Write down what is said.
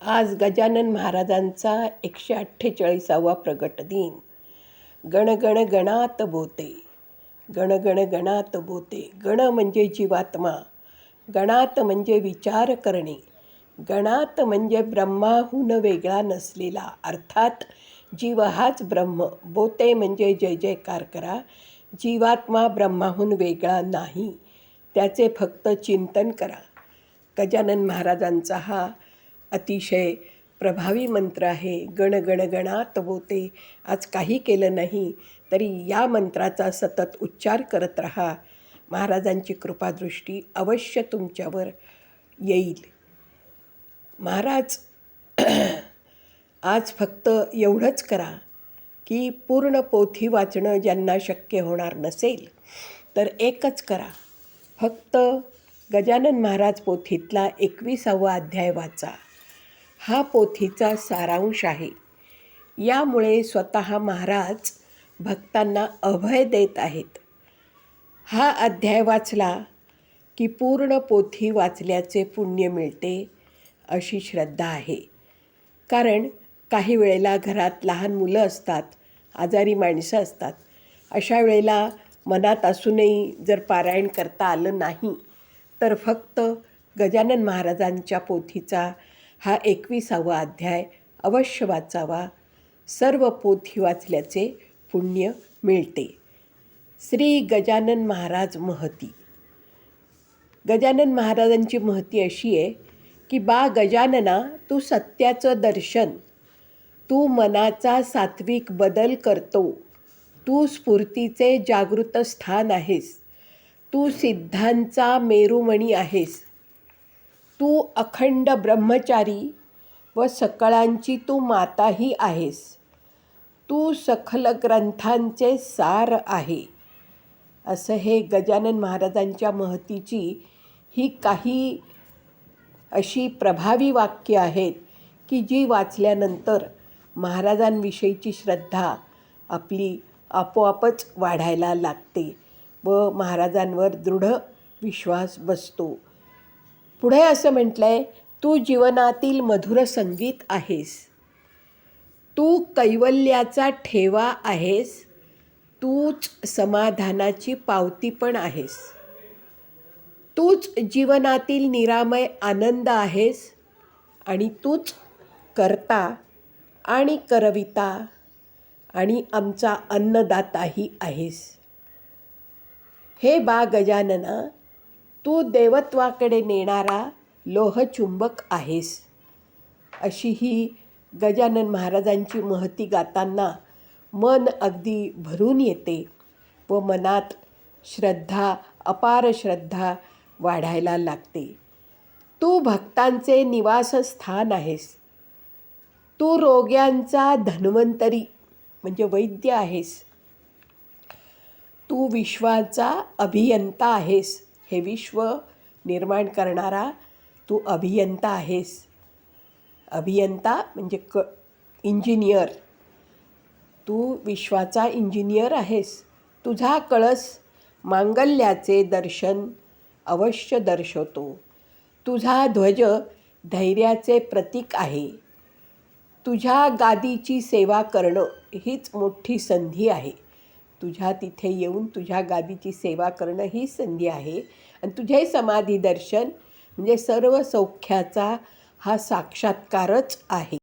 आज गजानन महाराजांचा एकशे अठ्ठेचाळीसावा प्रगट दिन. गण गण गणात बोते गण गण गणात बोते. गण म्हणजे जीवात्मा गणात म्हणजे विचार करणे गणात म्हणजे ब्रह्माहून वेगळा नसलेला. अर्थात जीव हाच ब्रह्म बोते म्हणजे जय जयकार करा. जीवात्मा ब्रह्माहून वेगळा नाही त्याचे फक्त चिंतन करा. गजानन महाराजांचा हा अतिशय प्रभावी मंत्र आहे. गण गण गणात बोते. आज काही केलं नाही तरी या मंत्राचा सतत उच्चार करत राहा. महाराजांची कृपादृष्टी अवश्य तुमच्यावर येईल. महाराज आज फक्त एवढंच करा की पूर्ण पोथी वाचणं ज्यांना शक्य होणार नसेल तर एकच करा. फक्त गजानन महाराज पोथीतला एकविसावा अध्याय वाचा. हा पोथीचा सारांश आहे. यामुळे स्वतः महाराज भक्तांना अभय देत आहेत. हा अध्याय वाचला की पूर्ण पोथी वाचल्याचे पुण्य मिळते अशी श्रद्धा आहे. कारण काही वेळेला घरात लहान मुलं असतात आजारी माणसं असतात. अशा वेळेला मनात असूनही जर पारायण करता आलं नाही तर फक्त गजानन महाराजांच्या पोथीचा हा एकविसावा अध्याय अवश्य वाचावा. सर्व पोथी वाचल्याचे पुण्य मिळते. श्री गजानन महाराज महती. गजानन महाराजांची महती अशी आहे की बा गजानना तू सत्याचं दर्शन तू मनाचा सात्विक बदल करतो तू स्फूर्तीचे जागृत स्थान आहेस तू सिद्धांचा मेरुमणी आहेस तू अखंड ब्रह्मचारी व सकळांची तू माताही आहेस. तू सखल ग्रंथांचे सार आहे. असं हे गजानन महाराजांच्या महतीची ही काही अशी प्रभावी वाक्य आहेत की जी वाचल्यानंतर महाराजांविषयीची श्रद्धा आपली आपोआपच वाढायला लागते व महाराजांवर दृढ विश्वास बसतो. पुढे असं म्हटलं आहे तू जीवनातील मधुर संगीत आहेस. तू कैवल्याचा ठेवा आहेस. तूच समाधानाची पावती पण आहेस. तूच जीवनातील निरामय आनंद आहेस. आणि तूच करता आणि करविता आणि आमचा अन्नदाताही आहेस. हे बा गजानना तू देवत्वाकडे नेणारा लोहचुंबक आहेस. अशी ही गजानन महाराजांची महती गाताना मन अगदी भरून येते व मनात श्रद्धा अपार श्रद्धा वाढायला लागते. तू भक्तांचे निवासस्थान आहेस. तू रोग्यांचा धन्वंतरी म्हणजे वैद्य आहेस. तू विश्वाचा अभियंता आहेस. हे विश्व निर्माण करणारा तू अभियंता आहेस. अभियंता म्हणजे क इंजिनियर तू विश्वाचा इंजिनियर आहेस. तुझा कळस मांगल्याचे दर्शन अवश्य दर्शवतो. तुझा ध्वज धैर्याचे प्रतीक आहे. तुझ्या गादीची सेवा करणं हीच मोठी संधी आहे. तुझ्या तिथे येऊन तुझ्या गादीची सेवा करणं ही संधी आहे. आणि तुझे समाधी दर्शन म्हणजे सर्व सौख्याचा हा साक्षात्कारच आहे.